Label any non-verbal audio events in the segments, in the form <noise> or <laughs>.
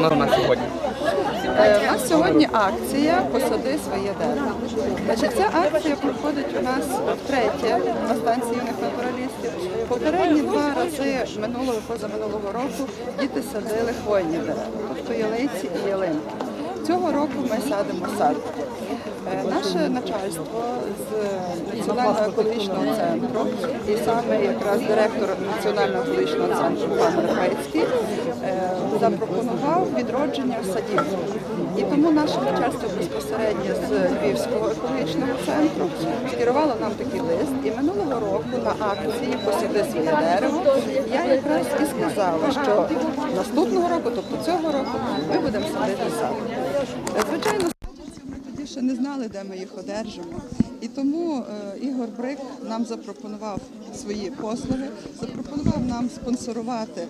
Ну, сьогодні. Е, У нас сьогодні акція Посади своє дерево. Значить, ця акція проходить у нас втретє на станції юних натуралістів. Попередні два рази минулого позаминулого року діти садили хвойні дерева, тобто ялиці і ялинки. Цього року ми садимо сад. Е, Наше начальство з Національного екологічного центру і саме якраз директор Національного екологічного центру пан Рахайський е, запропонував відродження садів. І тому наше начальство безпосередньо з Львівського екологічного центру скерувало нам такий лист. І минулого року на акції Посади своє дерево я якраз і сказала, що наступного року, тобто цього року, ми будемо садити сад. Звичайно, ми тоді ще не знали, де ми їх одержимо. І тому е, Ігор Брик нам запропонував свої послуги, запропонував нам спонсорувати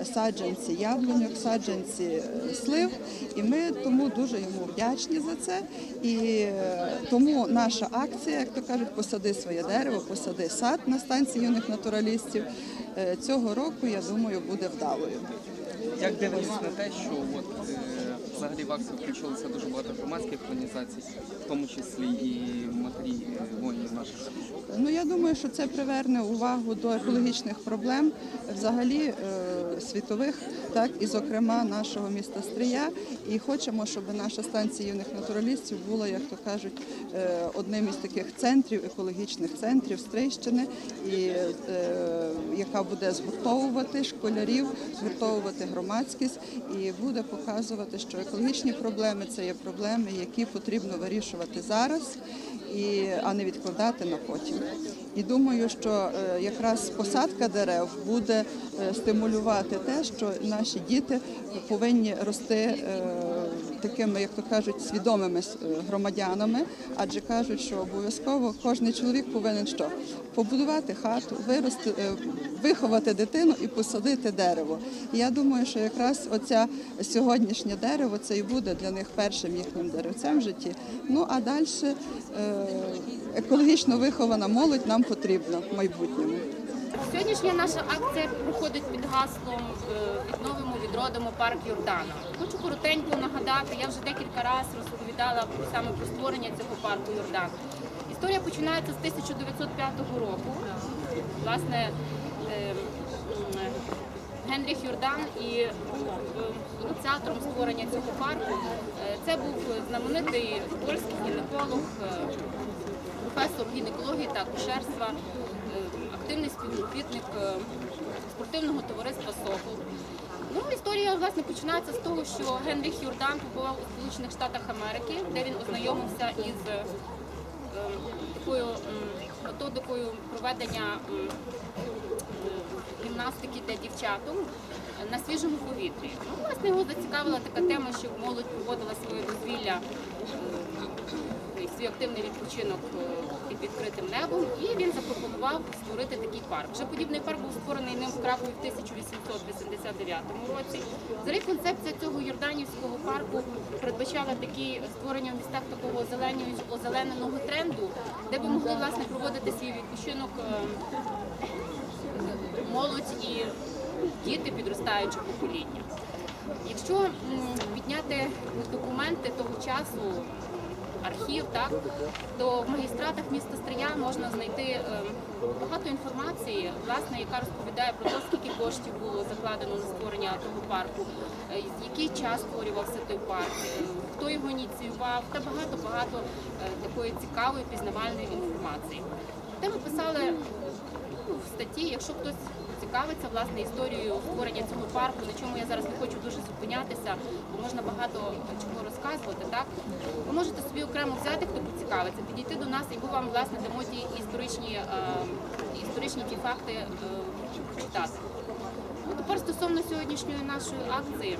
е, саджанці яблуньок, саджанці е, слив. І ми тому дуже йому вдячні за це. І тому наша акція, як то кажуть, посади своє дерево, посади сад на станції юних натуралістів. Цього року, я думаю, буде вдалою. Як дивитесь на те, що от, е, взагалі в акцію включилося дуже багато громадських організацій, в тому числі і матері е, воїнів наших. Ну я думаю, що це приверне увагу до екологічних проблем взагалі е, світових, так і зокрема нашого міста Стрия. І хочемо, щоб наша станція юних натуралістів була, як то кажуть, е, одним із таких центрів, екологічних центрів Стрийщини, і яка буде згуртовувати школярів, згуртовувати громадськість і буде показувати, що екологічні проблеми це є проблеми, які потрібно вирішувати зараз і, а не відкладати на потім. І думаю, що е, якраз посадка дерев буде е, стимулювати те, що наші діти повинні рости е, такими, як то кажуть, свідомими е, громадянами, адже кажуть, що обов'язково кожен чоловік повинен що побудувати хату, вирости, е, виховати дитину і посадити дерево. І я думаю, що якраз оця сьогоднішнє дерево це і буде для них першим їхнім деревцем в житті. Ну а далі екологічно вихована молодь нам потрібна в майбутньому. Сьогоднішня наша акція проходить під гаслом е, відновимо, відродимо парк Йордана. Хочу коротенько нагадати, я вже декілька разів розповідала саме про створення цього парку Йордан. Історія починається з 1905 року. Власне, е, Генріх Йордан і був е, ініціатором створення цього парку. Е, Це був знаменитий польський гінеколог, професор гінекології та акушерства, активний співробітник е, спортивного товариства Сокол. Ну, історія власне починається з того, що Генріх Юрдан побував у Сполучених Штатах Америки, де він ознайомився із е, такою методикою проведення гімнастики для дівчаток на свіжому повітрі. Ну, власне, його зацікавила така тема, щоб молодь проводила своє дозвілля свій активний відпочинок е, під відкритим небом, і він запропонував створити такий парк. Вже подібний парк був створений ним в Кракові в 1889 році. Взагалі концепція цього Йорданівського парку передбачала такі створення в містах такого озелененого тренду, де би могли власне проводити свій відпочинок е, молодь і діти підростаючого покоління. Якщо м, підняти документи того часу, архів, так, то в магістратах міста Стрия можна знайти е, багато інформації, власне, яка розповідає про те, скільки коштів було закладено на створення того парку, е, який час створювався той парк, е, хто його ініціював, та багато-багато е, такої цікавої пізнавальної інформації. Де ми писали ну, в статті, якщо хтось цікавиться власне історією створення цього парку, на чому я зараз не хочу дуже зупинятися, бо можна багато чого розказувати. Так ви можете собі окремо взяти, хто поцікавиться, підійти до нас, і ми вам власне дамо ті історичні е, історичні ті факти е, читати. Ну, тепер стосовно сьогоднішньої нашої акції.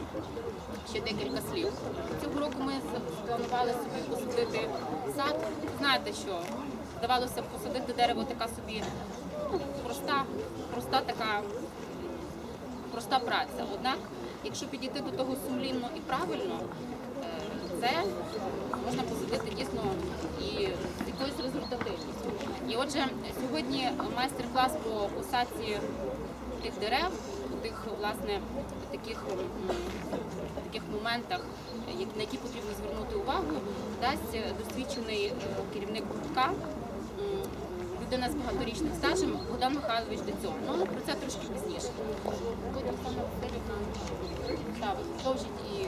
Ще декілька слів. Цього року ми планували собі посадити сад. Знаєте що? Здавалося посадити дерево така собі проста, проста така проста праця. Однак, якщо підійти до того сумлінно і правильно, е, це можна посадити дійсно і якоюсь результативністю. І отже, сьогодні майстер-клас по посадці тих дерев, у тих власне таких, таких моментах, на які потрібно звернути увагу, дасть досвідчений е, керівник гуртка. Людина з багаторічним стажем Богдан Михайлович Децьо. Ну але про це трошки пізніше. Так, і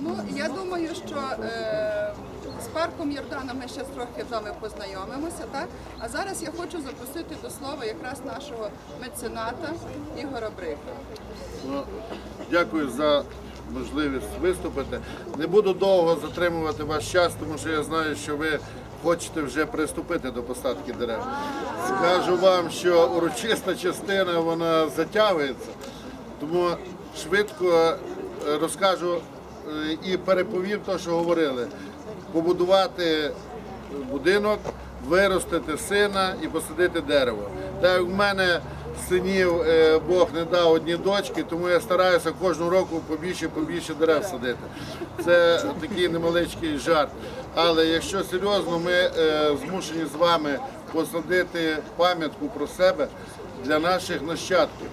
Ну, я думаю, що е, з парком Йордана ми ще трохи з вами познайомимося, так? А зараз я хочу запросити до слова якраз нашого мецената Ігора Брика. Ну, дякую за можливість виступити. Не буду довго затримувати ваш час, тому що я знаю, що ви хочете вже приступити до посадки дерев. Скажу вам, що урочиста частина вона затягується, тому швидко е, розкажу е, і переповім те, що говорили. Побудувати будинок, виростити сина і посадити дерево. Так в мене синів е, Бог не дав одні дочки, тому я стараюся кожного року побільше побільше дерев садити. Це такий немаличкий жарт. Але якщо серйозно, ми е, змушені з вами посадити пам'ятку про себе для наших нащадків.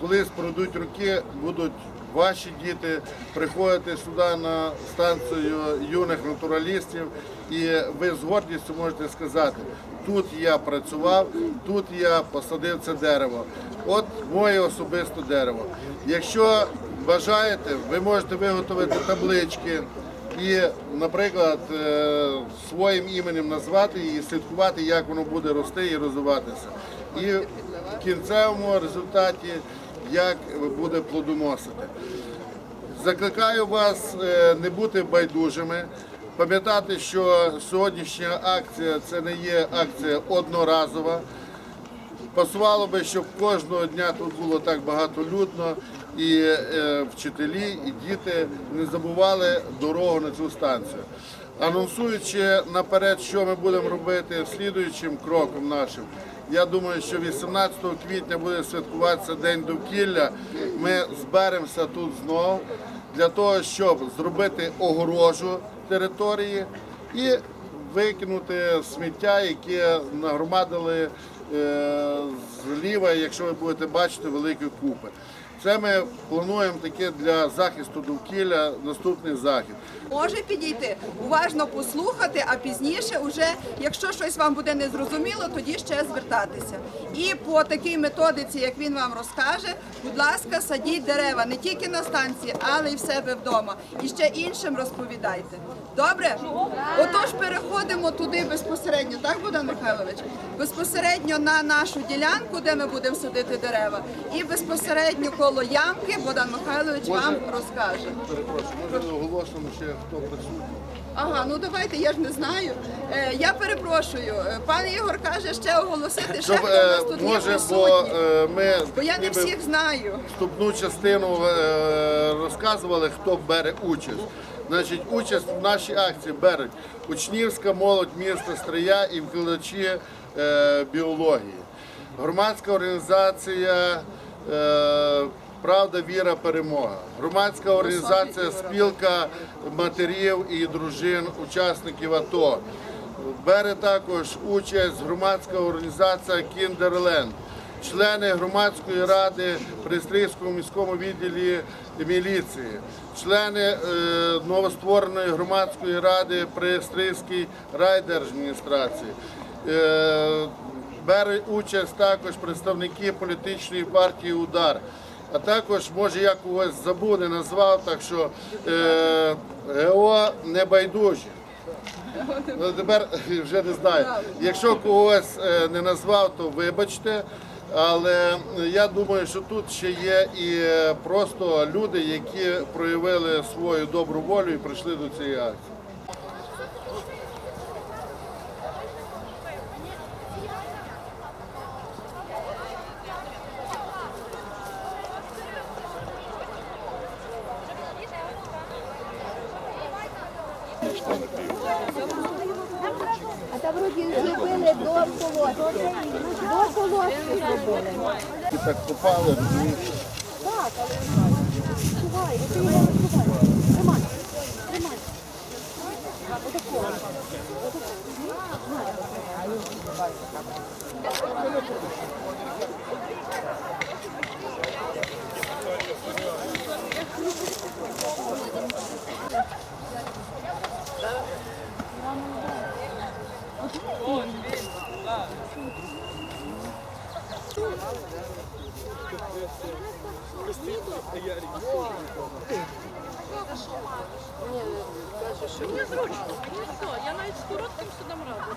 Колись пройдуть роки, будуть ваші діти приходити сюди на станцію юних натуралістів, і ви з гордістю можете сказати, тут я працював, тут я посадив це дерево. От моє особисте дерево. Якщо бажаєте, ви можете виготовити таблички і, наприклад, е, своїм іменем назвати її, слідкувати, як воно буде рости і розвиватися. І в кінцевому результаті як буде плодоносити. Закликаю вас е, не бути байдужими, пам'ятати, що сьогоднішня акція це не є акція одноразова. Пасувало би, щоб кожного дня тут було так багато людно, і е, вчителі, і діти не забували дорогу на цю станцію. Анонсуючи наперед, що ми будемо робити слідуючим кроком нашим, я думаю, що 18 квітня буде святкуватися День довкілля. Ми зберемося тут знову для того, щоб зробити огорожу території і викинути сміття, яке нагромадили е, зліва, якщо ви будете бачити, великі купи. Це ми плануємо таке для захисту довкілля наступний захід. Може підійти, уважно послухати, а пізніше, уже, якщо щось вам буде незрозуміло, тоді ще звертатися. І по такій методиці, як він вам розкаже, будь ласка, садіть дерева не тільки на станції, але й в себе вдома. І ще іншим розповідайте. Добре? Отож, переходимо туди безпосередньо, так, Богдан Михайлович? Безпосередньо на нашу ділянку, де ми будемо садити дерева, і безпосередньо коло ямки Богдан Михайлович вам розкаже. Перепрошую, може оголосимо ще хто присутній. Ага, ну давайте, я ж не знаю. Е, я перепрошую. Е, Пан Ігор каже ще оголосити, ще Щоб хто у нас е, тут є може, бо е, ми Бо я не ніби всіх знаю. вступну частину е, розказували, хто бере участь. Значить, участь в нашій акції беруть учнівська молодь міста Стрия і викладачі е, біології. Громадська організація Правда, віра, перемога. Громадська організація спілка матерів і дружин, учасників АТО. Бере також участь громадська організація Кіндерленд, члени громадської ради при Стрийському міському відділі міліції, члени е, новоствореної громадської ради при Стрийській райдержадміністрації. Е, беруть участь також представники політичної партії Удар. А також, може, я когось забув, не назвав, так що е, ГО не байдужі. Ну, тепер <laughs> вже не знаю. Якщо когось е, не назвав, то вибачте. Але я думаю, що тут ще є і е, просто люди, які проявили свою добру волю і прийшли до цієї акції. А там вроді зробили до колодки. До колодки зробили. І так купали. Так, але чувай, ти Мені зручно. Мені все. Я навіть з коротким судом раду.